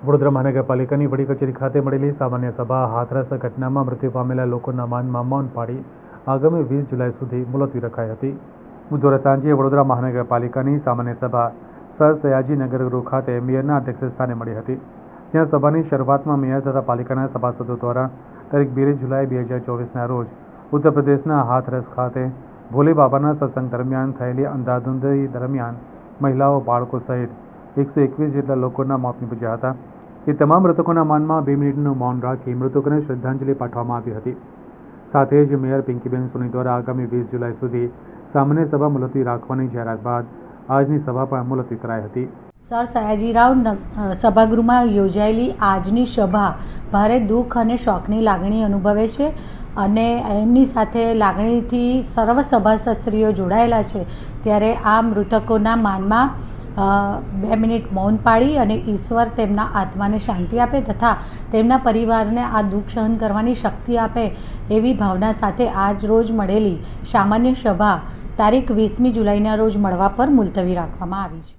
વડોદરા મહાનગરપાલિકાની વડી કચેરી ખાતે મળેલી સામાન્ય સભા હાથરસ ઘટનામાં મૃત્યુ પામેલા લોકોના માનમાં મૌન પાડી આગામી વીસ જુલાઈ સુધી મુલતવી રખાઈ હતી. બુધવારે સાંજે વડોદરા મહાનગરપાલિકાની સામાન્ય સભા સર સયાજીનગર ગૃહ ખાતે મેયરના અધ્યક્ષસ્થાને મળી હતી. જ્યાં સભાની શરૂઆતમાં મેયર તથા પાલિકાના સભાસદો દ્વારા તારીખ બે જુલાઈ બે હજાર ચોવીસના રોજ ઉત્તર પ્રદેશના હાથરસ ખાતે ભોલે બાબાના સત્સંગ દરમિયાન થયેલી અંધાધૂંધી દરમિયાન મહિલાઓ, બાળકો સહિત એકસો એકવીસ જેટલા લોકોના મોત નીપજ્યા હતા. એ તમામ મૃતકોના માનમાં બે મિનિટનું મૌન રાખી મૃતકોને શ્રદ્ધાંજલિ પાઠવવામાં આવી હતી. સાથે જ મેયર પિંકીબેન સોની દ્વારા આગામી વીસ જુલાઈ સુધી સામાન્ય સભા મુલતવી રાખવાની જાહેરાત બાદ આજની સભા પણ મુલતવી કરાઈ હતી. સર સયાજીરાવ સભાગૃહમાં યોજાયેલી આજની સભા ભારે દુઃખ અને શોકની લાગણી અનુભવે છે અને એમની સાથે લાગણીથી સર્વ સભાસદશ્રીઓ જોડાયેલા છે. ત્યારે આ મૃતકોના માનમાં બે મિનિટ મૌન પાડી અને ઈશ્વર તેમના આત્માને શાંતિ આપે તથા તેમના પરિવારને આ દુઃખ સહન કરવાની શક્તિ આપે એવી ભાવના સાથે આજ રોજ મળેલી સામાન્ય સભા તારીખ વીસમી જુલાઈના રોજ મળવા પર મુલતવી રાખવામાં આવી છે.